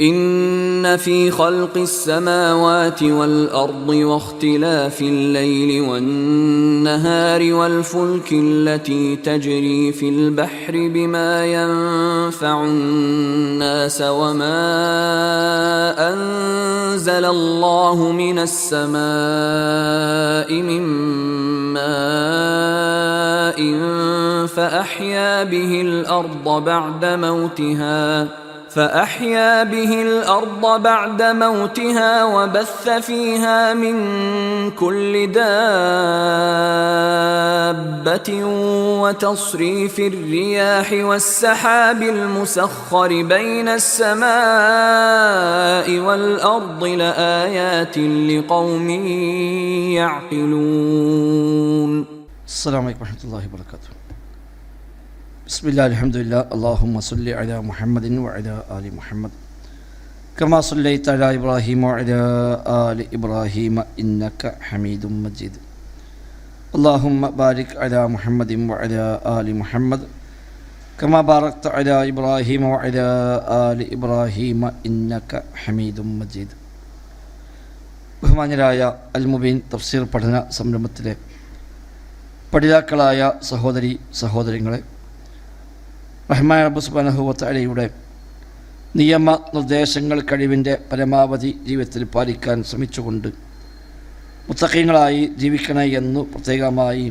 إن في خلق السماوات والأرض واختلاف الليل والنهار والفلك التي تجري في البحر بما ينفع الناس وما أنزل الله من السماء من ماء فأحيا به الأرض بعد موتها فأحيا به الأرض بعد موتها وبث فيها من كل دابة وتصريف الرياح والسحاب المسخر بين السماء والأرض لآيات لقوم يعقلون. السلام عليكم ورحمة الله وبركاته. ബിസ്മില്ല അലഹമുല്ല അള്ളാഹു മസുല്ലി അല മുഹമ്മദിൻ വഅല അലി മുഹമ്മദ്. കമാ സുല്ലൈ തല ഇബ്രാഹിം അല ആലി ഇബ്രാഹിം ഇന്നക ഹമീദു മജീദ്. അള്ളാഹുമ്മ ബാരിക് അല മുഹമ്മദിൻ വഅല ആലി മുഹമ്മദ്. കമാ ബാറക്ത അല ഇബ്രാഹിം വഅല ആലി ഇബ്രാഹിം ഇന്നക ഹമീദു മജീദ്. ബഹുമാനരായ അൽ മുബീൻ തഫ്സീർ പഠന സംരംഭത്തിലെ പഠിതാക്കളായ സഹോദരി സഹോദരങ്ങളെ റഹ്മാൻ റബ്ബ് സുബാനഹുവത്തലയുടെ നിയമ നിർദ്ദേശങ്ങൾ കഴിവിന്റെ പരമാവധി ജീവിതത്തിൽ പാലിക്കാൻ ശ്രമിച്ചുകൊണ്ട് മുത്തക്കങ്ങളായി ജീവിക്കണേ എന്ന് പ്രത്യേകമായി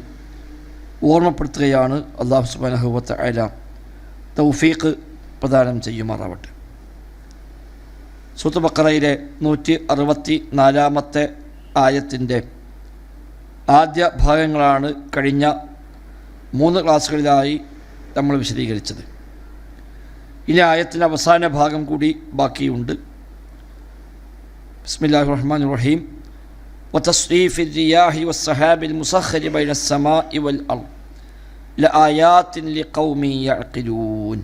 ഓർമ്മപ്പെടുത്തുകയാണ് അള്ളാഹു സുബാനഹുവത്ത അല തൗഫീഖ് പ്രദാനം ചെയ്യുമാറാവട്ടെ. സൂത്ത് ബക്കറയിലെ നൂറ്റി അറുപത്തി നാലാമത്തെ ആയത്തിന്റെ ആദ്യ ഭാഗങ്ങളാണ് കഴിഞ്ഞ മൂന്ന് ക്ലാസ്സുകളിലായി നമ്മൾ വിശദീകരിച്ചത് ഇനി ആയത്തിൻ്റെ അവസാന ഭാഗം കൂടി ബാക്കിയുണ്ട് ബിസ്മില്ലാഹി റഹ്മാൻ റഹീം وتصريف الرياح والسحاب المسخر بين السماء والأرض لآيات لقوم يعقلون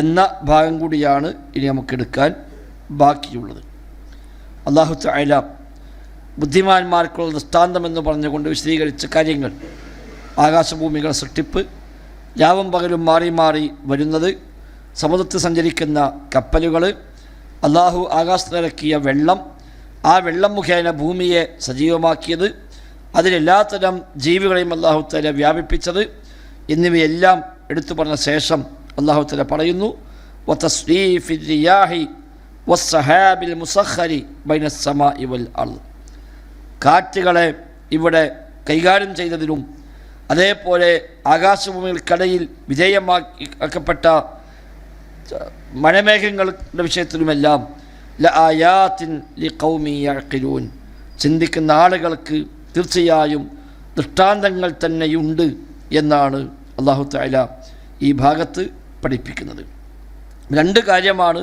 എന്ന ഭാഗം കൂടിയാണ് ഇനി നമുക്കെടുക്കാൻ ബാക്കിയുള്ളത് അള്ളാഹു തആല ബുദ്ധിമാന്മാർക്കുള്ള ദൃഷ്ടാന്തമെന്ന് പറഞ്ഞുകൊണ്ട് വിശദീകരിച്ച കാര്യങ്ങൾ ആകാശഭൂമികളുടെ സൃഷ്ടിപ്പ് രാവും പകലും മാറി മാറി വരുന്നത്. സമുദ്രത്തിൽ സഞ്ചരിക്കുന്ന കപ്പലുകൾ അള്ളാഹു ആകാശത്തിലിറക്കിയ വെള്ളം ആ വെള്ളം മുഖേന ഭൂമിയെ സജീവമാക്കിയത്. അതിലെല്ലാത്തരം ജീവികളെയും അള്ളാഹു തല വ്യാപിപ്പിച്ചത്. എന്നിവയെല്ലാം എടുത്തു പറഞ്ഞ ശേഷം അള്ളാഹു തല പറയുന്നു വസ്സഹാബിൽ കാറ്റുകളെ ഇവിടെ കൈകാര്യം ചെയ്തതിലും അതേപോലെ ആകാശഭൂമികൾക്കിടയിൽ വിധേയമാക്കപ്പെട്ട മഴമേഘങ്ങളുടെ വിഷയത്തിലുമെല്ലാം ല ആയാത്തിൻ ലി കൗമിയക്കിലൂൻ ചിന്തിക്കുന്ന ആളുകൾക്ക് തീർച്ചയായും ദൃഷ്ടാന്തങ്ങൾ തന്നെയുണ്ട് എന്നാണ് അള്ളാഹു താല ഈ ഭാഗത്ത് പഠിപ്പിക്കുന്നത്. രണ്ട് കാര്യമാണ്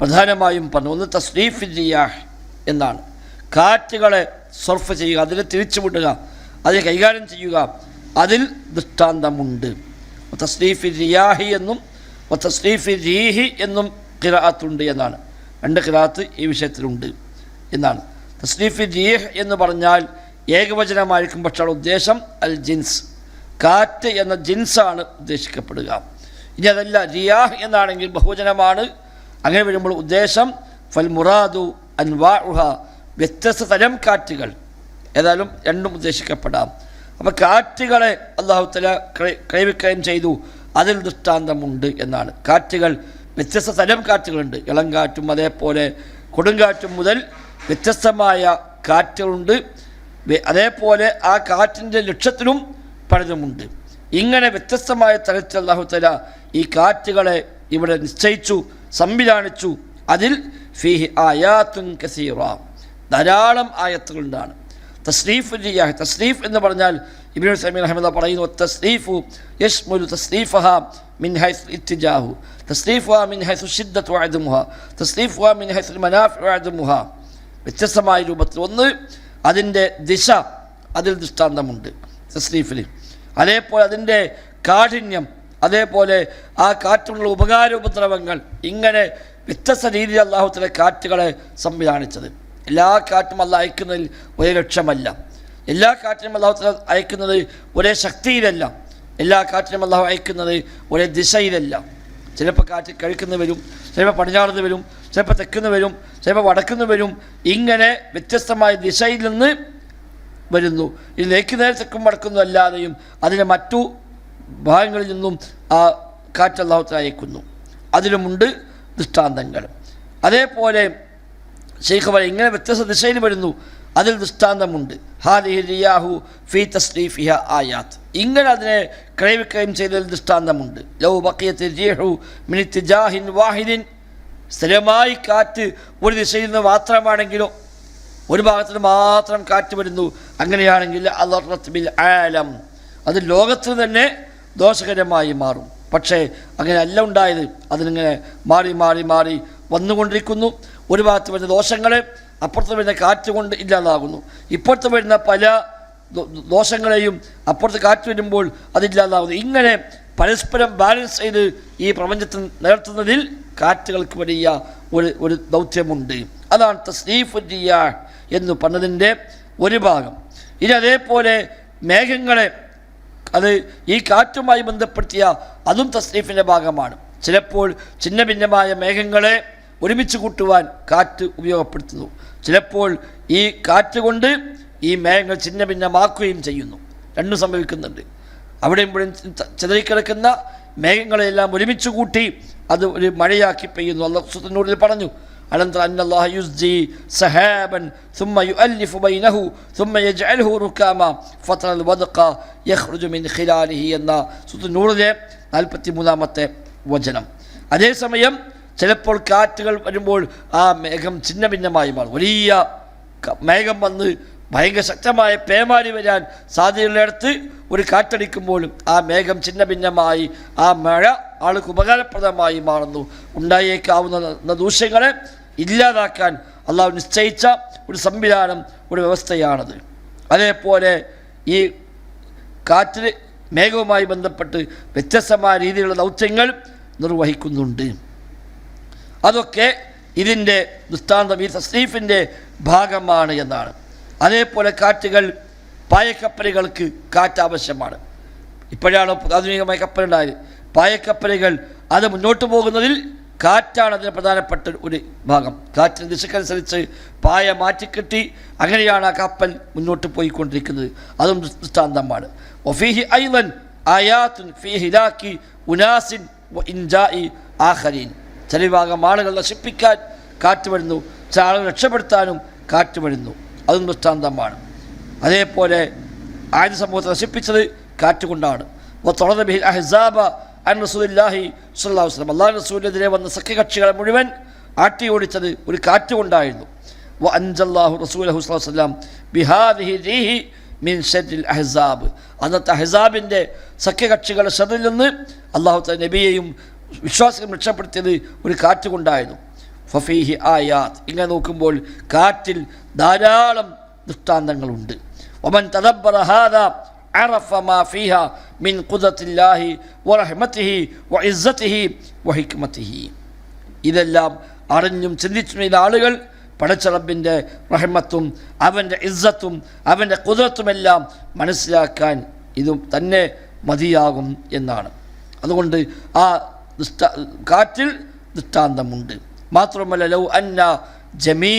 പ്രധാനമായും പറഞ്ഞു ഒന്ന് തസ്രീഫ് റിയാഹ് എന്നാണ്. കാറ്റുകളെ സർഫ് ചെയ്യുക അതിനെ തിരിച്ചുവിടുക അതിനെ കൈകാര്യം ചെയ്യുക അതിൽ ദൃഷ്ടാന്തമുണ്ട്. തസ്രീഫി റിയാഹി എന്നും തസ്രീഫി റീഹി എന്നും കിറാത്തുണ്ട് എന്നാണ്. രണ്ട് കിറാത്ത് ഈ വിഷയത്തിലുണ്ട് എന്നാണ്. തസ്രീഫി റീഹ് എന്ന് പറഞ്ഞാൽ ഏകവചനമായിരിക്കും പക്ഷേ ഉദ്ദേശം അൽ ജിൻസ്. കാറ്റ് എന്ന ജിൻസാണ് ഉദ്ദേശിക്കപ്പെടുക. ഇനി അതല്ല റിയാഹ് എന്നാണെങ്കിൽ ബഹുവചനമാണ്. അങ്ങനെ വരുമ്പോൾ ഉദ്ദേശം ഫൽ മുറാദു അൻവാഹ വ്യത്യസ്ത തരം കാറ്റുകൾ. ഏതായാലും രണ്ടും ഉദ്ദേശിക്കപ്പെടാം. അപ്പോൾ കാറ്റുകളെ അള്ളാഹു തല ക്രയവിക്രയം ചെയ്തു. അതിൽ ദൃഷ്ടാന്തമുണ്ട് എന്നാണ്. കാറ്റുകൾ വ്യത്യസ്ത തരം കാറ്റുകളുണ്ട്. ഇളങ്കാറ്റും അതേപോലെ കൊടുങ്കാറ്റും മുതൽ വ്യത്യസ്തമായ കാറ്റുകളുണ്ട്. അതേപോലെ ആ കാറ്റിന്റെ ലക്ഷ്യത്തിലും പലതുമുണ്ട്. ഇങ്ങനെ വ്യത്യസ്തമായ തരത്തിൽ അള്ളാഹു തല ഈ കാറ്റുകളെ ഇവിടെ നിശ്ചയിച്ചു സംവിധാനിച്ചു. അതിൽ ഫിഹി ആയാത്തുൻ കസീറ. ധാരാളം ആയത്തുകളുണ്ടാണ്. തസ്രീഫ് റിയാഹ് തസ്രീഫ് എന്ന് പറഞ്ഞാൽ ഇബ്നു സമീൻ അഹമ്മദ് പറയുന്നു തസ്രീഫു യഷ്മുലു തസ്രീഫഹ മിൻ ഹൈസ് ഇത്തിജാഹു. തസ്രീഫുഹ മിൻ ഹൈസു ഷിദ്ദത്ത് വഅദമുഹ തസ്രീഫുഹ മിൻ ഹൈസുൽ മനാഫി വഅദമുഹ വ്യത്യസ്തമായ രൂപത്തിൽ ഒന്ന് അതിന്റെ ദിശ അതിൽ ദൃഷ്ടാന്തമുണ്ട് തസ്രീഫിൽ അതേപോലെ അതിന്റെ കാഠിന്യം അതേപോലെ ആ കാറ്റുള്ള ഉപകാര ഉപകാരോപദ്രവങ്ങൾ ഇങ്ങനെ വ്യത്യസ്ത രീതിയിൽ അള്ളാഹുത്തിലെ കാറ്റുകളെ സംവിധാനിച്ചത്. എല്ലാ കാറ്റും അല്ല അയക്കുന്നതിൽ ഒരേ ലക്ഷ്യമല്ല. എല്ലാ കാറ്റിനും അള്ളാഹു അയക്കുന്നത് ഒരേ ശക്തിയിലല്ല. എല്ലാ കാറ്റിനും അള്ളാഹു അയക്കുന്നത് ഒരേ ദിശയിലല്ല. ചിലപ്പോൾ കാറ്റ് കിഴക്കുന്ന് വരും ചിലപ്പോൾ പടിഞ്ഞാറുന്ന് വരും ചിലപ്പോൾ തെക്കുന്ന് വരും ചിലപ്പോൾ വടക്കുന്ന് വരും. ഇങ്ങനെ വ്യത്യസ്തമായ ദിശയിൽ നിന്ന് വരുന്നു. ഇത് നേക്ക് നേരെ തെക്കും വടക്കുന്നു അല്ലാതെയും അതിന്റെ മറ്റു ഭാഗങ്ങളിൽ നിന്നും ആ കാറ്റ് അല്ലാത്ത അയക്കുന്നു. അതിലുമുണ്ട് ദൃഷ്ടാന്തങ്ങൾ. അതേപോലെ ഷെയ്ഖ് പറയും ഇങ്ങനെ വ്യത്യസ്ത ദിശയിൽ വരുന്നു. അതിൽ ദൃഷ്ടാന്തമുണ്ട്. ഹാലിഹിയാഹു റിയാഹു ഫീ തസ്ലീഫിഹ ആയാത്ത്. ഇങ്ങനെ അതിനെ ക്രയവിക്രയം ചെയ്തതിൽ ദൃഷ്ടാന്തമുണ്ട്. ലൗ ബക്കിയത്ത് റിയഹു മിനിത്തിജാഹിൻ വാഹിദിൻ. സ്ഥിരമായി കാറ്റ് ഒരു ദിശയിൽ നിന്ന് മാത്രമാണെങ്കിലോ ഒരു ഭാഗത്തിന് മാത്രം കാറ്റ് വരുന്നു. അങ്ങനെയാണെങ്കിൽ അലർത്ത് ബിൽ ആലം. അത് ലോകത്ത് തന്നെ ദോഷകരമായി മാറും. പക്ഷേ അങ്ങനെ അല്ല ഉണ്ടായത്. അതിനിങ്ങനെ മാറി മാറി മാറി വന്നുകൊണ്ടിരിക്കുന്നു. ഒരു ഭാഗത്ത് വരുന്ന ദോഷങ്ങൾ അപ്പുറത്ത് വരുന്ന കാറ്റ് കൊണ്ട് ഇല്ലാതാകുന്നു. ഇപ്പുറത്ത് വരുന്ന പല ദോഷങ്ങളെയും അപ്പുറത്ത് കാറ്റ് വരുമ്പോൾ അതില്ലാതാകുന്നു ഇങ്ങനെ പരസ്പരം ബാലൻസ് ചെയ്ത് ഈ പ്രപഞ്ചത്തിൽ നിലർത്തുന്നതിൽ കാറ്റുകൾക്ക് വലിയ ഒരു ഒരു ദൗത്യമുണ്ട്. അതാണ് തസ്രീഫ് ജിയാ എന്ന് പറഞ്ഞതിന്റെ ഒരു ഭാഗം. ഇനി അതേപോലെ മേഘങ്ങളെ അത് ഈ കാറ്റുമായി ബന്ധപ്പെടുത്തിയ അതും തസ്ലീഫിന്റെ ഭാഗമാണ്. ചിലപ്പോൾ ചിന്ന ഭിന്നമായ മേഘങ്ങളെ ഒരുമിച്ച് കൂട്ടുവാൻ കാറ്റ് ഉപയോഗപ്പെടുത്തുന്നു ചിലപ്പോൾ ഈ കാറ്റ് കൊണ്ട് ഈ മേഘങ്ങൾ ചിന്ന ഭിന്നമാക്കുകയും ചെയ്യുന്നു രണ്ടും സംഭവിക്കുന്നുണ്ട് അവിടെ ഇവിടെയും ച- ചിതറിക്കിടക്കുന്ന മേഘങ്ങളെല്ലാം ഒരുമിച്ച് കൂട്ടി അത് ഒരു മഴയാക്കി പെയ്യുന്നു അള്ളാഹുനൂറിൽ പറഞ്ഞു അനന്തര അന്നല്ലാഹ യുസ്ജി സഹാബൻ ثم يؤلف بينه ثم يجعله ركاما فترى الودق يخرج من خلاله എന്ന നൂറിലെ നാൽപ്പത്തി മൂന്നാമത്തെ വചനം അതേസമയം ചിലപ്പോൾ കാറ്റുകൾ വരുമ്പോൾ ആ മേഘം ഛിന്ന ഭിന്നമായി മാറും. വലിയ മേഘം വന്ന് ഭയങ്കര ശക്തമായ പേമാരി വരാൻ സാധ്യതയുള്ളിടത്ത് ഒരു കാറ്റടിക്കുമ്പോഴും ആ മേഘം ഛിന്ന ഭിന്നമായി ആ മഴ ആൾക്ക് ഉപകാരപ്രദമായി മാറുന്നു. ഉണ്ടായേക്കാവുന്ന ദൂഷ്യങ്ങളെ ഇല്ലാതാക്കാൻ അള്ളാഹു നിശ്ചയിച്ച ഒരു സംവിധാനം ഒരു വ്യവസ്ഥയാണത്. അതേപോലെ ഈ കാറ്റിന് മേഘവുമായി ബന്ധപ്പെട്ട് വ്യത്യസ്തമായ രീതിയിലുള്ള ദൗത്യങ്ങൾ നിർവഹിക്കുന്നുണ്ട്. അതൊക്കെ ഇതിന്റെ ദൃഷ്ടാന്തം ഈ തസ്രീഫിന്റെ ഭാഗമാണ് എന്നാണ്. അതേപോലെ കാറ്റുകൾ പായക്കപ്പലുകൾക്ക് കാറ്റ് ആവശ്യമാണ് ഇപ്പോഴാണ് ആധുനികമായ കപ്പലുണ്ടായത്? പായക്കപ്പലുകൾ അത് മുന്നോട്ട് പോകുന്നതിൽ കാറ്റാണ് അതിന് പ്രധാനപ്പെട്ട ഒരു ഭാഗം. കാറ്റിന് ദിശക്കനുസരിച്ച് പായ മാറ്റിക്കെട്ടി അങ്ങനെയാണ് ആ കപ്പൽ മുന്നോട്ട് പോയിക്കൊണ്ടിരിക്കുന്നത്. അതും ദൃഷ്ടാന്തമാണ്. ഒഫീഹി ഐവൻ ആയാത്തുൻ ഫീ ഹിലാക്കി ഉനാസിൻ ഇൻജായി ആഹരീൻ ചില വിഭാഗം ആളുകൾ നശിപ്പിക്കാൻ കാറ്റ് വരുന്നു ചില ആളുകൾ രക്ഷപ്പെടുത്താനും കാറ്റ് വരുന്നു അതും ദൃഷ്ടാന്തമാണ്. അതേപോലെ ആയുധ സമൂഹത്തെ നശിപ്പിച്ചത് കാറ്റുകൊണ്ടാണ്. അഹിസാബ അൻ റസൂലിനെതിരെ വന്ന സഖ്യകക്ഷികളെ മുഴുവൻ ആട്ടി ഓടിച്ചത് ഒരു കാറ്റുകൊണ്ടായിരുന്നു. വ അൻജല്ലാഹു റസൂൽ ഹുസ്ലാം ബിഹാദിഹി റീഹി മിൻ ഷെറ്റിൽ അഹസാബ്. അന്നത്തെ അഹസാബിന്റെ സഖ്യകക്ഷികളുടെ ശ്രദ്ധയിൽ നിന്ന് അള്ളാഹു നബിയെയും വിശ്വാസികളും രക്ഷപ്പെടുത്തിയത് ഒരു കാറ്റ് കൊണ്ടായിരുന്നു ഫഫീഹി ആയാത്ത് ഇങ്ങനെ നോക്കുമ്പോൾ കാറ്റിൽ ധാരാളം ദൃഷ്ടാന്തങ്ങളുണ്ട് ഒമൻ തദബ്ബറ ഹാദാ عرف ما فيها من قدرة الله ورحمته وعزته وحكمته ഇതെല്ലാം അറിഞ്ഞും ചിന്തിച്ചും ചെയ്ത ആളുകൾ പടച്ചറബിൻ്റെ റഹ്മത്തും അവൻ്റെ ഇസ്സത്തും അവൻ്റെ കുതിരത്തുമെല്ലാം മനസ്സിലാക്കാൻ ഇതും തന്നെ മതിയാകും എന്നാണ് അതുകൊണ്ട് ആ ദൃഷ്ട കാറ്റിൽ ദൃഷ്ടാന്തമുണ്ട് മാത്രമല്ല ലൗ അന്ന ജമീ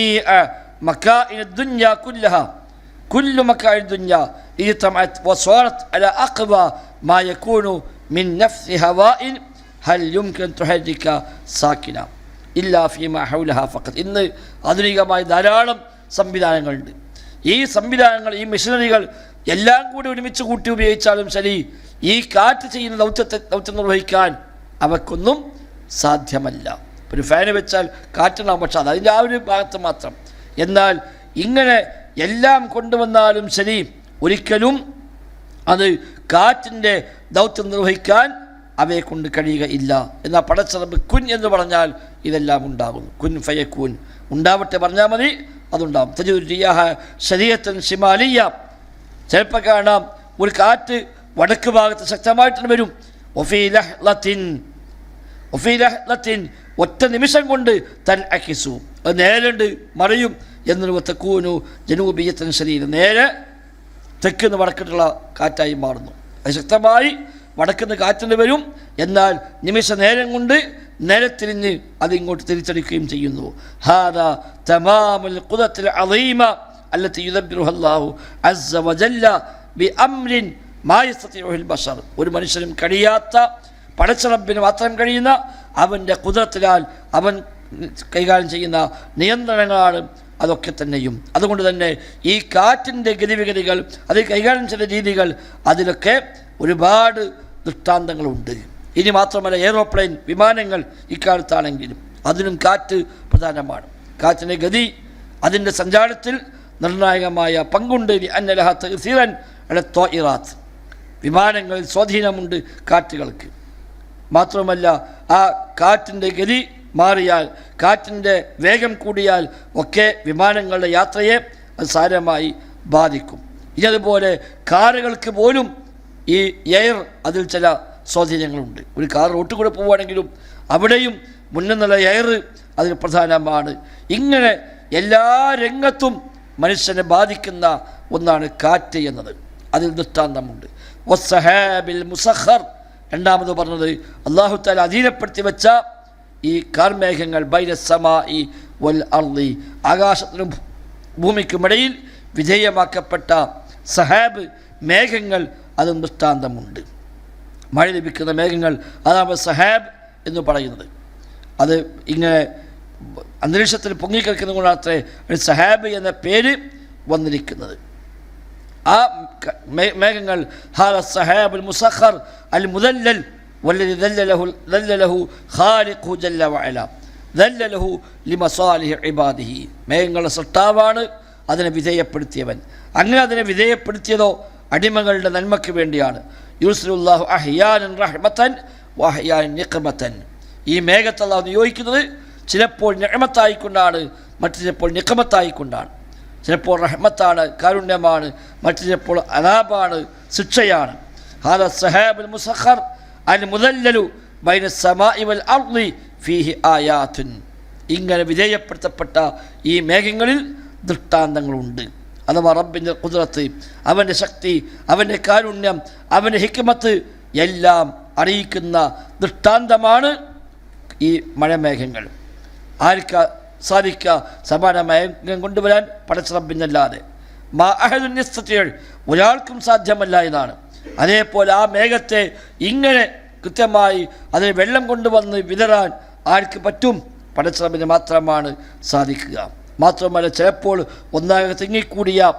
മക്കാഇന ദുന്യ കുല്ലഹ كل مكان الدنيا اجتمعت وصارت على أقوى ما يكون من نفث هواء هل يمكن تحرك ساكنا إلا فيما حولها فقط ഇന്ന് ആധുനികമായ ധാരാളം സംവിധാനങ്ങളുണ്ട് ഈ സംവിധാനങ്ങൾ ഈ മെഷീനറികൾ എല്ലാം കൂടി ഒരുമിച്ച് കൂട്ടി ഉപയോഗിച്ചാലും ശരി ഈ കാറ്റ് ചെയ്യുന്ന ദൗത്യത്തെ ദൗത്യം നിർവഹിക്കാൻ അവക്കൊന്നും സാധ്യമല്ല. ഒരു ഫാന് വെച്ചാൽ കാറ്റണം പക്ഷെ അത് അതിന്റെ ആ ഒരു ഭാഗത്ത് മാത്രം. എന്നാൽ ഇങ്ങനെ എല്ലാം കൊണ്ടുവന്നാലും ശരി ഒരിക്കലും അത് കാറ്റിന്റെ ദൗത്യം നിർവഹിക്കാൻ അവയെ കൊണ്ട് കഴിയുകയില്ല. എന്നാൽ പടച്ചറമ്പ് കുൻ എന്ന് പറഞ്ഞാൽ ഇതെല്ലാം ഉണ്ടാകും കുൻ ഫയക്കൂൻ. ഉണ്ടാവട്ടെ പറഞ്ഞാൽ മതി അതുണ്ടാകും തജുരിയാഹ ശരീരത്തൻ ഷിമാലിയ ചിലപ്പോൾ കാണാം ഒരു കാറ്റ് വടക്ക് ഭാഗത്ത് ശക്തമായിട്ട് വരും. ഒഫീലഹ്ലത്തിൻ ഒഫീലഹ്ലത്തിൻ ഒറ്റ നിമിഷം കൊണ്ട് തൻ അഹിസു അത് നേരണ്ട് മറിയും എന്നൊരു തെക്കൂനു ജനൂബീയത്തിന് ശരീരം. നേരെ തെക്ക് നിന്ന് വടക്കിട്ടുള്ള കാറ്റായി മാറുന്നു. അത് ശക്തമായി വടക്കുന്ന് കാറ്റിന് വരും. എന്നാൽ നിമിഷ നേരം കൊണ്ട് നേരെ തിരിഞ്ഞ് അതിങ്ങോട്ട് തിരിച്ചടിക്കുകയും ചെയ്യുന്നു. ഹാദ തമാമുൽ അസ്സ ബി അംരിൻ ഒരു മനുഷ്യനും കഴിയാത്ത പടച്ചറബിന് മാത്രം കഴിയുന്ന അവന്റെ കുതിരത്തിനാൽ അവൻ കൈകാര്യം ചെയ്യുന്ന നിയന്ത്രണങ്ങളാണ് അതൊക്കെ തന്നെയും. അതുകൊണ്ട് തന്നെ ഈ കാറ്റിന്റെ ഗതിവിഗതികൾ അത് കൈകാര്യം ചെയ്ത രീതികൾ അതിലൊക്കെ ഒരുപാട് ദൃഷ്ടാന്തങ്ങളുണ്ട്. ഇനി മാത്രമല്ല എയ്റോപ്ലെയിൻ വിമാനങ്ങൾ ഇക്കാലത്താണെങ്കിലും അതിനും കാറ്റ് പ്രധാനമാണ്. കാറ്റിന്റെ ഗതി അതിന്റെ സഞ്ചാരത്തിൽ നിർണായകമായ പങ്കുണ്ട്. അന്നലഹ തഹസീറൻ തോ ഇറാത്ത് വിമാനങ്ങളിൽ സ്വാധീനമുണ്ട് കാറ്റുകൾക്ക്. മാത്രമല്ല ആ കാറ്റിന്റെ ഗതി മാറിയാൽ കാറ്റിന്റെ വേഗം കൂടിയാൽ ഒക്കെ വിമാനങ്ങളുടെ യാത്രയെ അത് സാരമായി ബാധിക്കും. ഇനി അതുപോലെ കാറുകൾക്ക് പോലും ഈ എയർ അതിൽ ചില സ്വാധീനങ്ങളുണ്ട്. ഒരു കാർ റോട്ടിൽ കൂടെ പോവുകയാണെങ്കിലും അവിടെയും മുന്നിലുള്ള എയർ അതിൽ പ്രധാനമാണ്. ഇങ്ങനെ എല്ലാ രംഗത്തും മനുഷ്യനെ ബാധിക്കുന്ന ഒന്നാണ് കാറ്റ് എന്നത്. അതിൽ ദൃഷ്ടാന്തമുണ്ട്. വസ്സഹാബിൽ മുസഖർ രണ്ടാമത് പറഞ്ഞത് അള്ളാഹു താല അധീനപ്പെടുത്തി വെച്ച ഈ കാർമേഘങ്ങൾ ബൈരസമായി വൽ അർളി ആകാശത്തിനും ഭൂമിക്കുമിടയിൽ വിധേയമാക്കപ്പെട്ട സഹാബ് മേഘങ്ങൾ അതും ദൃഷ്ടാന്തമുണ്ട്. മഴ ലഭിക്കുന്ന മേഘങ്ങൾ അതാണ് സഹാബ് എന്ന് പറയുന്നത്. അത് ഇങ്ങനെ അന്തരീക്ഷത്തിൽ പൊങ്ങിക്കിടക്കുന്നത് അത്ര സഹാബ് എന്ന പേര് വന്നിരിക്കുന്നത്. ആ മേഘങ്ങൾ ഹാല സഹാബുൽ മുസഖർ അൽ മുദല്ലൽ والذي ذلله ذلله خالقه جل وعلا ذلله لمصالح عباده മേഘങ്ങളുടെ സൃഷ്ടാവാണ് അതിനെ വിധേയപ്പെടുത്തിയവൻ അങ്ങനെ അതിനെ വിധേയപ്പെടുത്തിയതോ അടിമകളുടെ നന്മയ്ക്ക് വേണ്ടിയാണ് യൂസുലുല്ലാഹു അഹ്യാനൻ റഹ്മത്തൻ വഹ്യാൻ നിഖമത്തൻ ഈ മേഘത്തെ അള്ളാഹു നിയോഗിക്കുന്നത് ചിലപ്പോൾ നിയമത്തായിക്കൊണ്ടാണ് മറ്റു ചിലപ്പോൾ നിഖമത്തായിക്കൊണ്ടാണ് ചിലപ്പോൾ റഹ്മത്താണ് കാരുണ്യമാണ് മറ്റു ചിലപ്പോൾ അനാബാണ് ശിക്ഷയാണ് ഹാദ സഹാബുൽ മുസഖർ അൽ بين ബൈന والأرض ഫീഹി ആയാത്തുൻ ഇങ്ങനെ വിധേയപ്പെടുത്തപ്പെട്ട ഈ മേഘങ്ങളിൽ ദൃഷ്ടാന്തങ്ങളുണ്ട്. അഥവാ റബ്ബിന്റെ കുതിരത്ത് അവന്റെ ശക്തി അവന്റെ കാരുണ്യം അവന്റെ ഹിക്മത്ത് എല്ലാം അറിയിക്കുന്ന ദൃഷ്ടാന്തമാണ് ഈ മഴമേഘങ്ങൾ. ആർക്ക സാധിക്കുക സമാന മേഘം കൊണ്ടുവരാൻ പടച്ചിറപ്പിന്നല്ലാതെ മാ അഹദുന്യസ്തകൾ ഒരാൾക്കും സാധ്യമല്ല എന്നാണ്. അതേപോലെ ആ മേഘത്തെ ഇങ്ങനെ കൃത്യമായി അതിന് വെള്ളം കൊണ്ടുവന്ന് വിതറാൻ ആർക്ക് പറ്റും? പടച്ചിറപ്പിന് മാത്രമാണ് സാധിക്കുക. മാത്രമല്ല ചിലപ്പോൾ ഒന്നാകെ തിങ്ങിക്കൂടിയ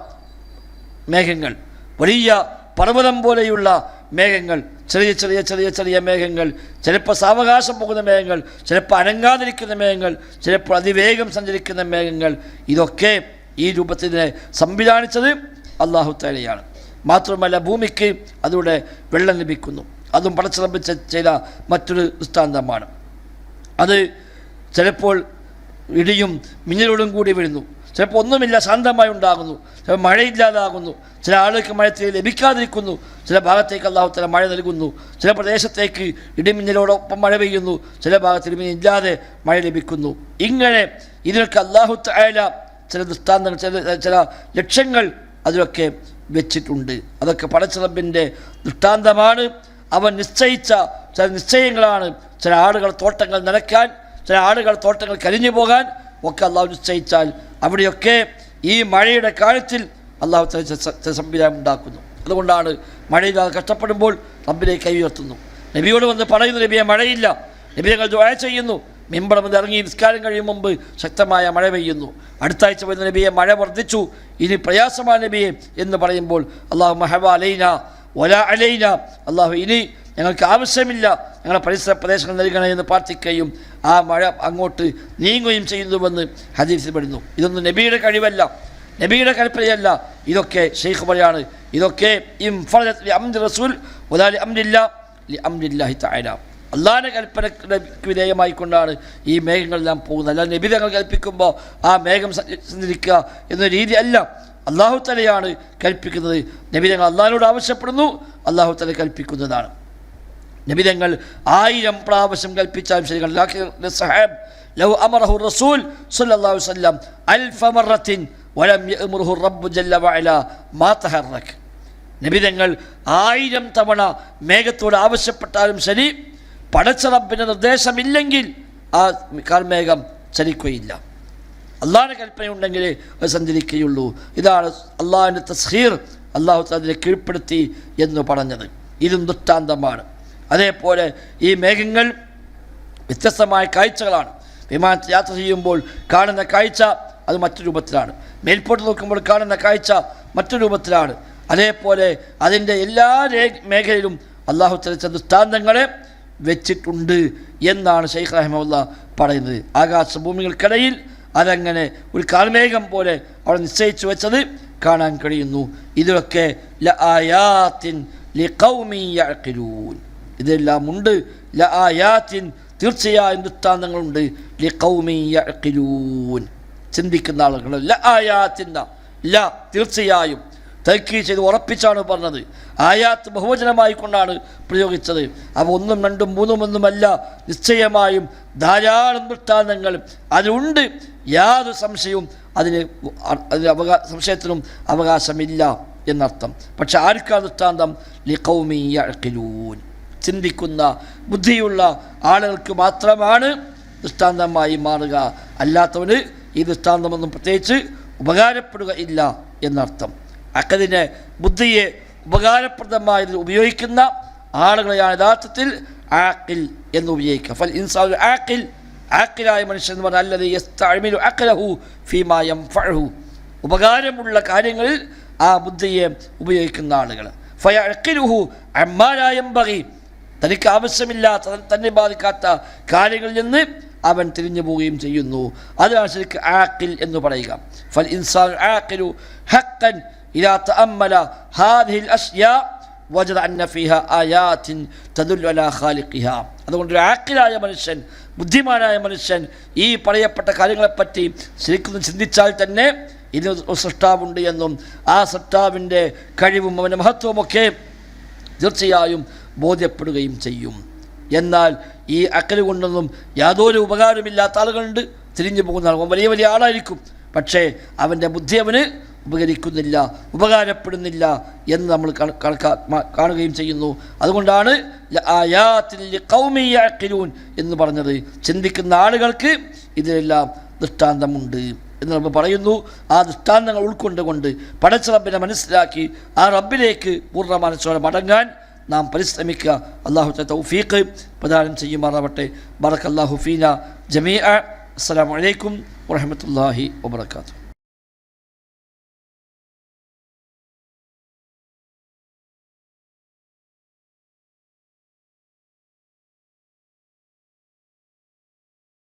മേഘങ്ങൾ വലിയ പർവതം പോലെയുള്ള മേഘങ്ങൾ ചെറിയ ചെറിയ ചെറിയ ചെറിയ മേഘങ്ങൾ ചിലപ്പോൾ സാവകാശം പോകുന്ന മേഘങ്ങൾ ചിലപ്പോൾ അനങ്ങാതിരിക്കുന്ന മേഘങ്ങൾ ചിലപ്പോൾ അതിവേഗം സഞ്ചരിക്കുന്ന മേഘങ്ങൾ ഇതൊക്കെ ഈ രൂപത്തിനെ സംവിധാനിച്ചത് അള്ളാഹു താലയാണ് മാത്രമല്ല ഭൂമിക്ക് അതിലൂടെ വെള്ളം ലഭിക്കുന്നു. അതും പടച്ചിറപ്പിച്ച ചെയ്ത മറ്റൊരു ദൃഷ്ടാന്തമാണ്. അത് ചിലപ്പോൾ ഇടിയും മിന്നലോടും കൂടി വരുന്നു ചിലപ്പോൾ ഒന്നുമില്ല ശാന്തമായി ഉണ്ടാകുന്നു. ചില മഴയില്ലാതാകുന്നു. ചില ആളുകൾക്ക് മഴ തീരെ ലഭിക്കാതിരിക്കുന്നു. ചില ഭാഗത്തേക്ക് അള്ളാഹുത്തല മഴ നൽകുന്നു. ചില പ്രദേശത്തേക്ക് ഇടിമിന്നലോടൊപ്പം മഴ പെയ്യുന്നു. ചില ഭാഗത്ത് ഇടിമിന്നൽ ഇല്ലാതെ മഴ ലഭിക്കുന്നു. ഇങ്ങനെ ഇതിനൊക്കെ അള്ളാഹു തായാല ചില ദൃഷ്ടാന്തങ്ങൾ ചില ചില ലക്ഷ്യങ്ങൾ അതിലൊക്കെ വെച്ചിട്ടുണ്ട്. അതൊക്കെ പടച്ചിറപ്പിന്റെ ദൃഷ്ടാന്തമാണ്. അവൻ നിശ്ചയിച്ച ചില നിശ്ചയങ്ങളാണ്. ചില ആളുകൾ തോട്ടങ്ങൾ നനയ്ക്കാൻ ചില ആളുകൾ തോട്ടങ്ങൾ കരിഞ്ഞു പോകാൻ ഒക്കെ അള്ളാഹു നിശ്ചയിച്ചാൽ അവിടെയൊക്കെ ഈ മഴയുടെ കാലത്തിൽ അള്ളാഹു സംവിധാനം ഉണ്ടാക്കുന്നു. അതുകൊണ്ടാണ് മഴയില്ലാതെ കഷ്ടപ്പെടുമ്പോൾ റബ്ബിലേക്ക് കൈ ഉയർത്തുന്നു നബിയോട് വന്ന് പറയുന്നു നബിയെ മഴയില്ല. നബി ഞങ്ങൾ ചെയ്യുന്നു. മിമ്പടം വന്ന് ഇറങ്ങി നിസ്കാരം കഴിയും മുമ്പ് ശക്തമായ മഴ പെയ്യുന്നു. അടുത്ത ആഴ്ച വരുന്ന നബിയെ മഴ വർദ്ധിച്ചു. ഇനി പ്രയാസമാണ് നബിയെ എന്ന് പറയുമ്പോൾ അള്ളാഹു മഹബ അലൈന ഒല അലൈന. അള്ളാഹു ഇനി ഞങ്ങൾക്ക് ആവശ്യമില്ല. ഞങ്ങളുടെ പരിസര പ്രദേശങ്ങൾ നൽകണേ എന്ന് പ്രാർത്ഥിക്കുകയും ആ മഴ അങ്ങോട്ട് നീങ്ങുകയും ചെയ്യുന്നുവെന്ന് ഹദീസിൽ പെടുന്നു. ഇതൊന്നും നബിയുടെ കഴിവല്ല. നബിയുടെ കൽപ്പനയല്ല. ഇതൊക്കെ ഷെയ്ഖ് പറയാണ്. ഇതൊക്കെ ഇം ഫറദത് അംദ് റസൂൽ ഒലാലി ലി അംരില്ല ലി തആല. അള്ളാഹിന്റെ കൽപ്പനയ്ക്ക് വിധേയമായിക്കൊണ്ടാണ് ഈ മേഘങ്ങളെല്ലാം പോകുന്നത്. അല്ലാതെ നിബിധങ്ങൾ കൽപ്പിക്കുമ്പോൾ ആ മേഘം സഞ്ച- സഞ്ചരിക്കുക എന്ന രീതി അല്ല. അള്ളാഹു തലയാണ് കൽപ്പിക്കുന്നത്. നിബിധങ്ങൾ തങ്ങൾ അള്ളാഹിനോട് ആവശ്യപ്പെടുന്നു അള്ളാഹു തല കൽപ്പിക്കുന്നതാണ്. നബിതങ്ങൾ ആയിരം പ്രാവശ്യം കൽപ്പിച്ചാലും ശരി. സഹേബ് ലൗ അമറഹു റസൂൽ സല്ലല്ലാഹു വസല്ലം അൽഫ മറത്തിൻ വലം യഅ്മുറുഹു മാ നബിതങ്ങൾ ആയിരം തവണ മേഘത്തോട് ആവശ്യപ്പെട്ടാലും ശരി പടച്ചറപ്പിന്റെ നിർദ്ദേശമില്ലെങ്കിൽ ആ കാർമേഘം ചലിക്കുകയില്ല. അള്ളാഹിന്റെ കൽപ്പനയുണ്ടെങ്കിൽ അത് സഞ്ചരിക്കുകയുള്ളൂ. ഇതാണ് അള്ളാഹിന്റെ തസ്ഹീർ അള്ളാഹു അതിനെ കീഴ്പ്പെടുത്തി എന്ന് പറഞ്ഞത്. ഇതും ദൃഷ്ടാന്തമാണ്. അതേപോലെ ഈ മേഘങ്ങൾ വ്യത്യസ്തമായ കാഴ്ചകളാണ്. വിമാനത്തിൽ യാത്ര ചെയ്യുമ്പോൾ കാണുന്ന കാഴ്ച അത് മറ്റു രൂപത്തിലാണ്. മേൽപോട്ട് നോക്കുമ്പോൾ കാണുന്ന കാഴ്ച മറ്റു രൂപത്തിലാണ്. അതേപോലെ അതിന്റെ എല്ലാ രേ- മേഖലയിലും അള്ളാഹു തെളിച്ച ദൃഷ്ടാന്തങ്ങളെ വെച്ചിട്ടുണ്ട് എന്നാണ് ഷെയ്ഖ് റഹ്മുല്ല പറയുന്നത്. ആകാശഭൂമികൾക്കിടയിൽ അതങ്ങനെ ഒരു കാൽമേഘം പോലെ അവിടെ നിശ്ചയിച്ചു വെച്ചത് കാണാൻ കഴിയുന്നു. ഇതൊക്കെ ഇതെല്ലാം ഉണ്ട് തീർച്ചയായും ദൃത്താന്തങ്ങളുണ്ട് ചിന്തിക്കുന്ന ആളുകൾ ല ആയാത്തിന്റെ ല തീർച്ചയായും തർക്കീ ചെയ്ത് ഉറപ്പിച്ചാണ് പറഞ്ഞത്. ആയാത്ത് ബഹുവചനമായി കൊണ്ടാണ് പ്രയോഗിച്ചത്. അവ ഒന്നും രണ്ടും മൂന്നും ഒന്നുമല്ല. നിശ്ചയമായും ധാരാളം വൃത്താന്തങ്ങൾ അതിലുണ്ട്. യാതൊരു സംശയവും അതിന് അതിന് അവകാ സംശയത്തിനും അവകാശമില്ല എന്നർത്ഥം. പക്ഷെ ആർക്കാ ദൃഷ്ടാന്തം? ലിഖൗമിയൂൻ ചിന്തിക്കുന്ന ബുദ്ധിയുള്ള ആളുകൾക്ക് മാത്രമാണ് ദൃഷ്ടാന്തമായി മാറുക. അല്ലാത്തവന് ഈ ദൃഷ്ടാന്തമൊന്നും പ്രത്യേകിച്ച് ഉപകാരപ്പെടുക ഇല്ല എന്നർത്ഥം. അക്കതിനെ ബുദ്ധിയെ ഉപകാരപ്രദമായി ഉപയോഗിക്കുന്ന ആളുകളെയാണ് യഥാർത്ഥത്തിൽ ആക്കിൽ എന്ന് ഉപയോഗിക്കുക. ഫൽ ഇൻസാൻ ആക്കിൽ ആക്കിലായ മനുഷ്യൻ എന്ന് പറഞ്ഞാൽ അല്ലത് യസ്തഅമിലു അഖലഹു ഫീമാ യൻഫഉഹു ഉപകാരമുള്ള കാര്യങ്ങളിൽ ആ ബുദ്ധിയെ ഉപയോഗിക്കുന്ന ആളുകൾ ഫയ അക്കിലുഹു അമ്മാരായം ബഹി തനിക്ക് ആവശ്യമില്ലാത്ത തന്നെ ബാധിക്കാത്ത കാര്യങ്ങളിൽ നിന്ന് അവൻ തിരിഞ്ഞു പോവുകയും ചെയ്യുന്നു. അതാണ് ശരിക്ക് ആക്കിൽ എന്ന് പറയുക. ഫൽ ഇൻസാൻ ആക്കിലു ഹഖൻ ഇദാ തഅമ്മല هذه الأشياء وجد أن فيها آيات تدل അലാ خالقها. അതുകൊണ്ട് ഒരു ആക്കിലായ മനുഷ്യൻ ബുദ്ധിമാനായ മനുഷ്യൻ ഈ പറയപ്പെട്ട കാര്യങ്ങളെപ്പറ്റി ശരിക്കും ചിന്തിച്ചാൽ തന്നെ ഒരു സൃഷ്ടാവുണ്ട് എന്നും ആ സൃഷ്ടാവിന്റെ കഴിവും അവന്റെ മഹത്വമൊക്കെ തീർച്ചയായും ബോധ്യപ്പെടുകയും ചെയ്യും. എന്നാൽ ഈ അക്കൽ കൊണ്ടൊന്നും യാതൊരു ഉപകാരമില്ലാത്ത ആളുകളുണ്ട്. തിരിഞ്ഞു പോകുന്ന ആളുകൾ വലിയ വലിയ ആളായിരിക്കും. പക്ഷേ അവന്റെ ബുദ്ധി അവന് ഉപകരിക്കുന്നില്ല ഉപകാരപ്പെടുന്നില്ല എന്ന് നമ്മൾ കാണുകയും ചെയ്യുന്നു. അതുകൊണ്ടാണ് യഅഖിലൂൻ എന്ന് പറഞ്ഞത്. ചിന്തിക്കുന്ന ആളുകൾക്ക് ഇതിലെല്ലാം ദൃഷ്ടാന്തമുണ്ട് എന്ന് നമ്മൾ പറയുന്നു. ആ ദൃഷ്ടാന്തങ്ങൾ ഉൾക്കൊണ്ടുകൊണ്ട് പടച്ച റബ്ബിനെ മനസ്സിലാക്കി ആ റബ്ബിലേക്ക് പൂർണ മനസ്സോടെ മടങ്ങാൻ നാം പരിശ്രമിക്കുക. അള്ളാഹു തൗഫീഖ് പ്രദാനം ചെയ്യുമാറാവട്ടെ. ബറക് അള്ളാഹു ഫീന ജമീഅ. അസ്സലാമു അലൈക്കും വറഹമത്തല്ലാഹി വബർക്കാത്തു